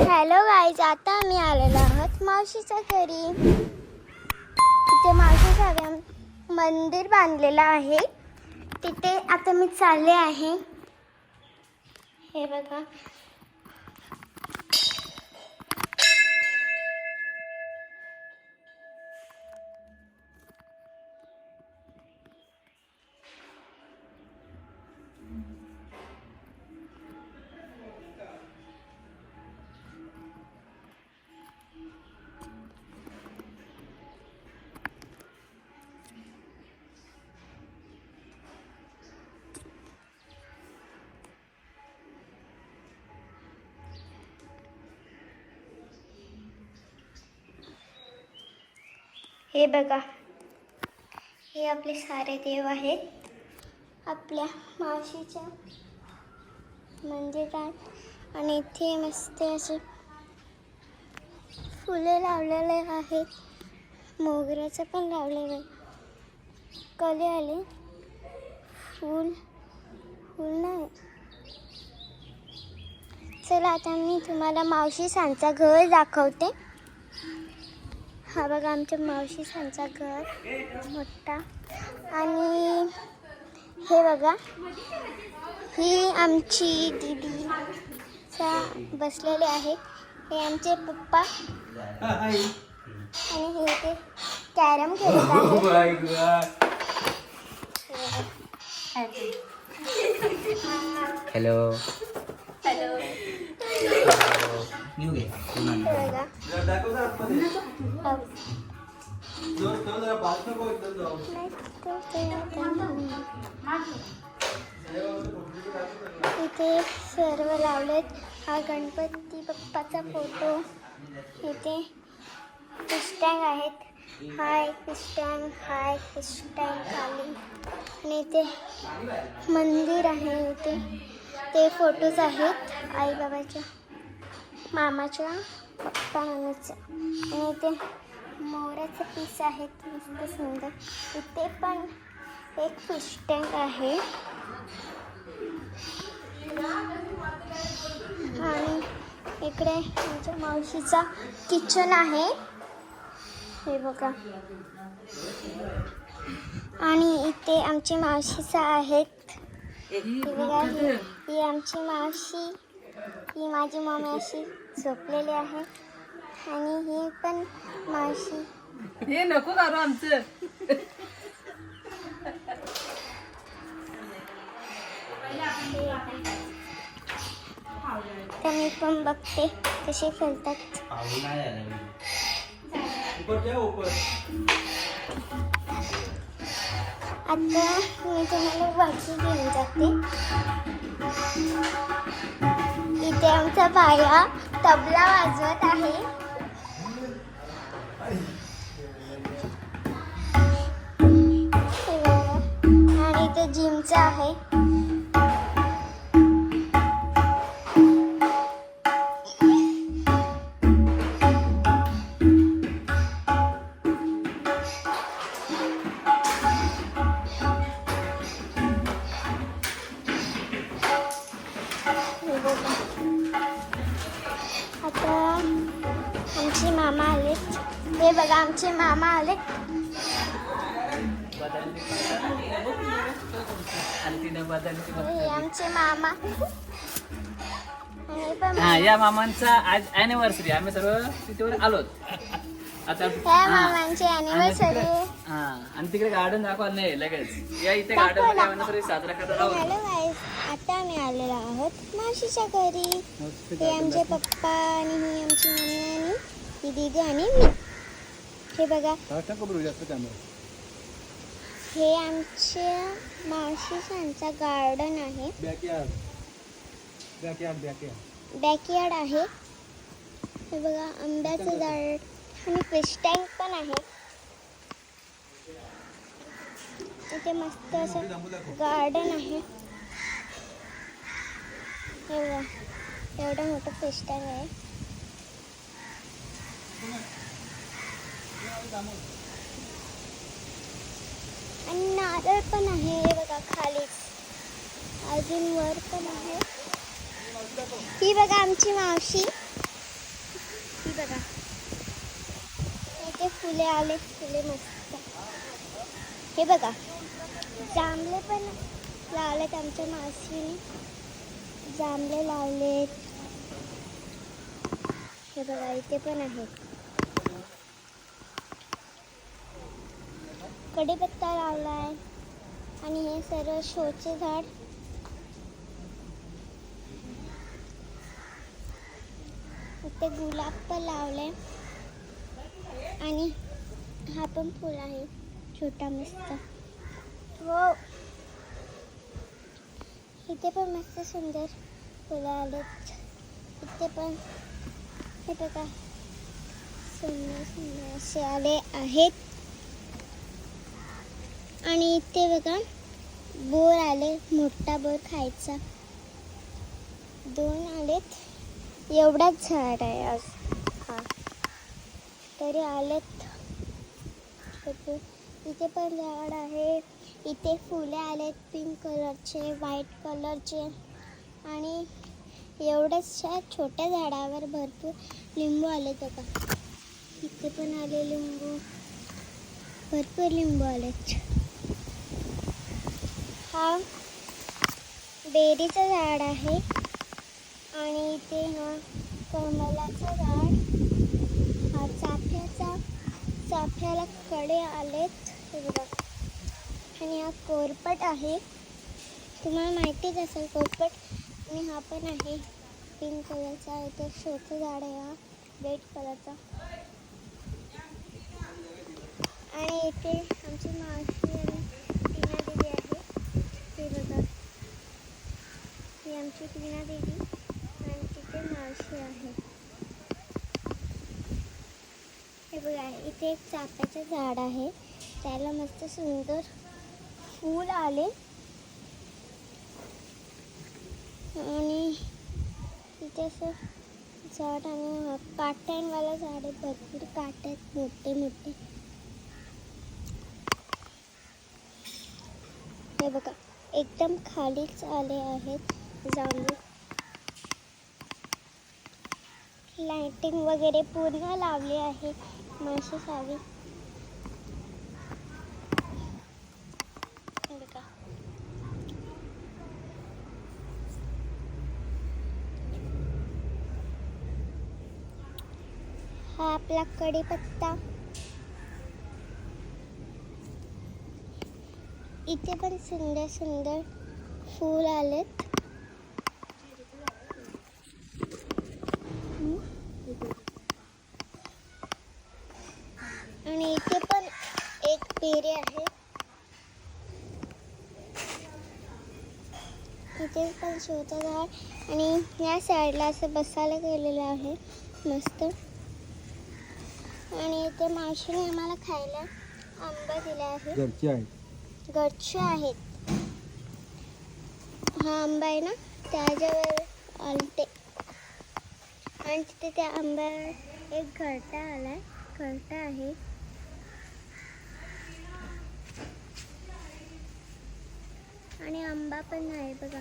तर hello guys आता आम्ही आलेलो आहोत मावशीच्या घरी. तिथे मावशी घरी मंदिर बांधलेलं आहे. तिथे आता मी चालले आहे. हे बघा. हे बघा. हे आपले सारे देव आहेत. आपल्या मावशीच्या मंदिरात. आणि इथे मस्त असे फुले लावलेले आहेत. मोगऱ्याचं पण लावलेलं आहे. कले आले. फूल फूल नाही. चला आता मी तुम्हाला मावशी सांचा घर दाखवते. हा बघा आमच्या मावशी सांचा घर मोठा. आणि हे बघा ही आमची दिदी चा बसलेले आहे हे आमचे पप्पा. आणि हे ते कॅरम खेळत आहे हॅलो हॅलो न्यू घे. इथे सर्व लावलेत. हा गणपती बाप्पाचा फोटो इथे फिस्टँग आहेत. हा एक हाय हा एक खाली. आणि इथे मंदिर आहे इथे. ते फोटोज आहेत आई बाबाच्या मामाच्या पप्पा मम्मीचं आणि इथे मोराचं पीस आहेत मस्त सुंदर. इथे पण एक फिश टँक आहे. आणि इकडे आमच्या मावशीचा किचन आहे. हे बघा. आणि इथे आमचे मावशीचा आहेत. हे बघा ही आमची मावशी ही माझी मम्मी अशी झोपलेली आहे. आणि ही पण मावशी. हे नको करू आमचं. तर मी पण बघते कसे खेळतात. आता मी तुम्हाला भाजी घेऊन जाते. इथे आमचा भाया तबला वाजवत आहे. आणि इथे जिमचं आहे. हे आमचे मामा. हा या मामांचा आज अॅनिव्हर्सरी आम्ही सर्व तिथे आलोत. आता ह्या हा. मामांची अॅनिव्हर्सरी हा आणि तिकडे गार्डन दाखवायला नाही लगेच. या इथे दाखवा, गार्डनमध्ये दाखवा. साजरा करत आहोत. हॅलो गाईस आता आम्ही आलेलो आहोत मावशीच्या घरी. हे आमचे पप्पा आणि ही आमची मम्मी आणि ही दीदी आणि मी. हे बघा. हे आमच्या मावशीसांचा गार्डन आहे. बॅकयार्ड आहे. हे बघा आंब्याचं झाड आणि फिश टँक पण आहे. इथे मस्त असं गार्डन आहे. हे बघा एवढं मोठं फिश टँक आहे. आणि नारळ पण आहे हे बघा खालीच. अजून वर पण आहे. ही बघा आमची मावशी. ही बघा. इथे फुले आले फुले मस्त. हे बघा. जांभळे पण लावलेत आमच्या मावशीने. जांभळे लावलेत. हे बघा इथे पण आहेत. कढीपत्ता आहे आणि हे सर्व शोचे झाड. इथे गुलाब पण लावले आणि हा पण फुल आहे छोटा मस्त. हो इथे पण मस्त सुंदर फुलं आलेत. इथे पण हे बघा. सुंदर सुंदर असे आले आहेत. आणि इथे बघा बोर आले मोठा बोर खायचा. दोन आलेत. एवढाच झाड आहे आज. हा. तरी आलेत. इथे पण झाड आहे. इथे फुले आलेत पिंक कलरचे व्हाईट कलरचे आणि एवढ्याशा छोट्या झाडावर भरपूर लिंबू आले बघा. इथे पण आले लिंबू. भरपूर लिंबू आलेत. हा बेरीचं झाड आहे. आणि इथे हा कमलाचं झाड. हा चाफ्याचा चाफ्याला कडे आलेत. आणि हा कोरपट आहे. तुम्हाला माहितीच असेल कोरपट. आणि हा पण आहे. पिंक कलरचा. इथे शोचं झाड आहे हा. रेड कलरचा. आणि इथे आमची मावशी हे बघा ही आमची क्रीणा देवी आणि तिथे मावशी आहे. हे बघा इथे एक चाफ्याचं झाड आहे. त्याला मस्त सुंदर फूल आले. आणि इथे असं झाड आणि काट्यांवाला झाड आहे. भरपूर काट्यात आहेत मोठे मोठे. हे बघा. एकदम खालीच आले आहेत जांभूळ. लाइटिंग वगैरे पूर्ण लावली आहे माशी सावी. हा आपला कढीपत्ता. इथे पण सुंदर सुंदर फूल आलेत. आणि इथे पण एक पेरे आहे. इथे पण शोध झाड आणि या साईडला असं बसायला गेलेलं आहे. मस्त. आणि इथे मावशीने आम्हाला खायला आंबा दिला आहे. घरची आहे. गच्छ आहेत. हा आंबा आहे ना त्याच्यावर आलते. आणि तिथे त्या आंब्यावर एक घरटा आलाय घरटा आहे. आणि आंबा पण आहे बघा.